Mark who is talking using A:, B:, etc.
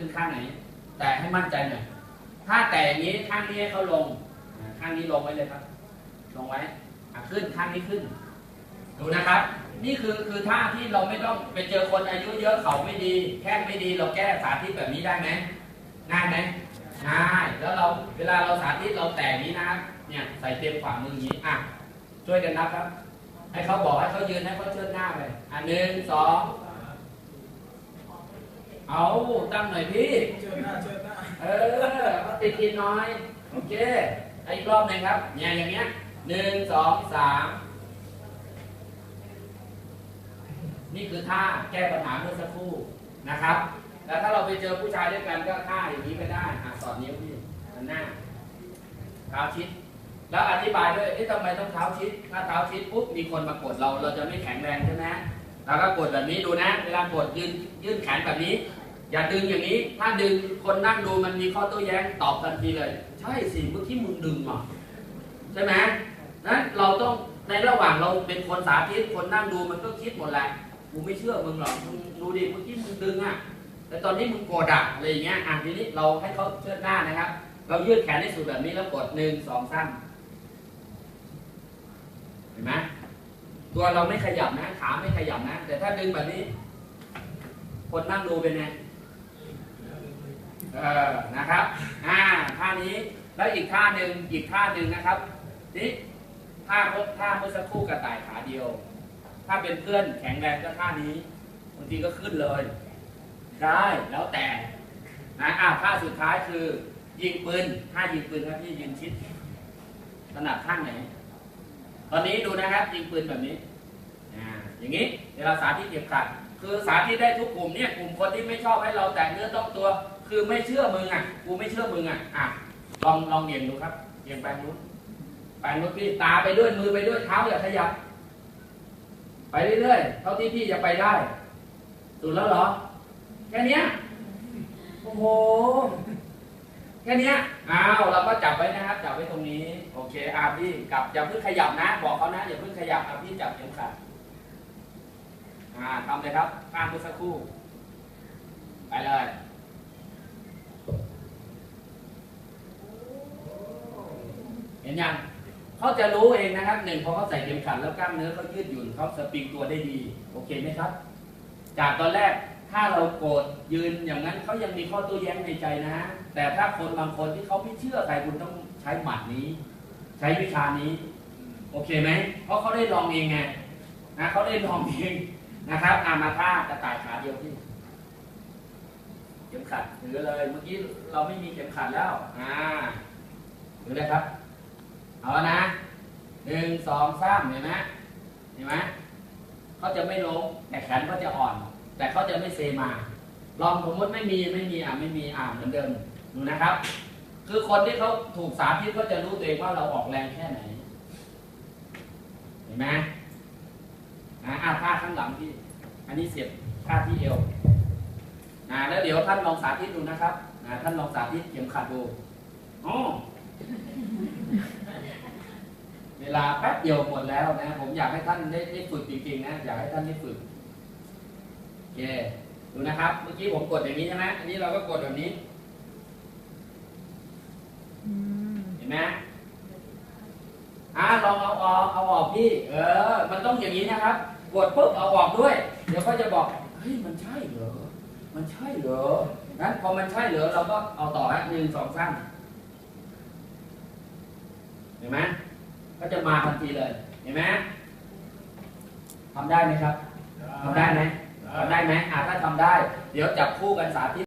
A: ขึ้นข้างไหน แต่ให้มั่นใจหน่อย ถ้าแต่อย่างนี้ข้างนี้เขาลง ข้างนี้ลงไว้เลยครับ ลงไว้ขึ้นข้างนี้ขึ้น ดูนะครับ นี่คือคือท่าที่เราไม่ต้องไปเจอคนอายุเยอะเขาไม่ดี แข้งไม่ดี เราแก้สาธิตแบบนี้ได้ไหมง่ายไหมง่าย แล้วเราเวลาเราสาธิตเราแต่งนี้นะครับ เนี่ยใส่เต็มฝ่ามืออย่างนี้ อะ ช่วยกันนับครับ ให้เขาบอกให้เขายืนให้เขาเชิดหน้าไป อะหนึ่งสอง เอาตั้งหน่อยพี่
B: เชิญหน้าเชิญหน้า
A: เออเอาติดทีน้อย โอเคอีกรอบหนึ่งครับเนี่ยอย่างเงี้ยหนึ่งสองสามนี่คือท่าแก้ปัญหาเมื่อสักครู่นะครับ แล้วถ้าเราไปเจอผู้ชายด้วยกันก็ท่าอย่างนี้ไปได้อะสอดนิ้วพี่อันหน้าเท้าชิด แล้วอธิบายด้วยเอ๊ะทำไมต้องเท้าชิด ถ้าเท้าชิดปุ๊บมีคนมากดเราเราจะไม่แข็งแรงใช่ไหมเราก็กดแบบนี้ดูนะ เวลากดยืนยื่นแขนแบบนี้ อย่าดึงอย่างนี้ ถ้าดึงคนนั่งดูมันมีข้อโต้แย้งตอบทันทีเลย ใช่สิเมื่อกี้มึงดึงอะใช่ไหมนั้นเราต้องในระหว่างเราเป็นคนสาธิตคนนั่งดูมันก็คิดหมดแหละกูไม่เชื่อมึงหรอกมึงดูดิเมื่อกี้มึงดึงอะแต่ตอนนี้มึงโกรธอะอะไรอย่างเงี้ยอะทีนี้เราให้เขาเชิดหน้านะครับ เรายืดแขนให้สุดแบบนี้แล้วกดหนึ่งสองสามเห็นไหมตัวเราไม่ขยับนะขาไม่ขยับนะ แต่ถ้าดึงแบบนี้ คนนั่งดูเป็นไง เออนะครับอ่าท่านี้แล้วอีกท่าหนึ่งอีกท่าหนึ่งนะครับนี่ท่าพท่าเมื่อสักครู่กระต่ายขาเดียว ถ้าเป็นเพื่อนแข็งแรงก็ท่านี้บางทีก็ขึ้นเลย ได้แล้วแต่นะอ่าท่าสุดท้ายคือ ยิงปืนท่ายิงปืนครับที่ยิงชิดถนัดข้างไหนตอนนี้ดูนะครับยิงปืนแบบนี้อ่าอย่างนี้เดี๋ยวเราสาธิตเก็บขัด คือสาธิตได้ทุกกลุ่มเนี่ยกลุ่มคนที่ไม่ชอบให้เราแตะเนื้อต้องตัว คือไม่เชื่อมึงอะกูไม่เชื่อมึงอะอะลองลองเหยียงดูครับเหยียงแปลงนู้นแปลงนู้นพี่ตาไปด้วยมือไปด้วยเท้าอย่าขยับ ไปเรื่อยๆเท่าที่พี่จะไปได้สุดแล้วเหรอแค่เนี้ยโอ้โหแค่เนี้ยอ้าวเราก็จับไว้นะครับ จับไว้ตรงนี้ โอเคอาพี่กลับอย่าเพิ่งขยับนะ บอกเขานะอย่าเพิ่งขยับอาพี่จับเข็มขัด อ่าทำเลยครับข้ามไปสักครู่ ไปเลย เห็นยังเขาจะรู้เองนะครับหนึ่งพอเขาใส่เข็มขัดแล้วกล้ามเนื้อเขายืดหยุ่นเขาสปริงตัวได้ดี โอเคไหมครับ จากตอนแรกถ้าเราโกรธยืนอย่างนั้นเขายังมีข้อโต้แย้งในใจนะ แต่ถ้าคนบางคนที่เขาไม่เชื่อใครคุณต้องใช้หมัดนี้ ใช้วิชานี้ โอเคไหมเพราะเขาได้ลองเองไงนะเขาได้ลองเอง นะครับอามาท่ากระต่ายขาเดียวที่เข็มขัดถือเลย เมื่อกี้เราไม่มีเข็มขัดแล้วอ่าถือเลยครับ เอาแล้วนะหนึ่งสองสามเห็นไหมเห็นไหมเขาจะไม่ล้มแต่แขนเขาจะอ่อน แต่เขาจะไม่เซมา ลองสมมติไม่มีไม่มีอะไม่มีอ่าเหมือนเดิมดูนะครับ คือคนที่เขาถูกสาธิตก็จะรู้ตัวเองว่าเราออกแรงแค่ไหน เห็นไหม นะอ่าท่าข้างหลังพี่ อันนี้เสียบท่าที่เอวนะแล้วเดี๋ยวท่านลองสาธิตดูนะครับนะท่านลองสาธิตเข็มขัดดูอ๋อเวลาแป๊บเดียวหมดแล้วนะ ผมอยากให้ท่านได้ได้ฝึกจริงๆนะ อยากให้ท่านได้ฝึกโอเคดูนะครับ เมื่อกี้ผมกดอย่างนี้ใช่ไหมอันนี้เราก็กดแบบนี้เห็นไหม อ่าลองเอาออกเอาออกพี่ เออ มันต้องอย่างนี้นะครับกดปุ๊บเอาออกด้วย เดี๋ยวเขาจะบอกเฮ้ยมันใช่เหรอ มันใช่เหรองั้นพอมันใช่เหรอเราก็เอาต่อฮะหนึ่งสองสามเห็นไหมก็จะมาทันทีเลยเห็นไหมทำได้ไหมครับทำได้ไหมทำได้ไหมอ่าถ้าทำได้ เดี๋ยวจับคู่กันสาธิต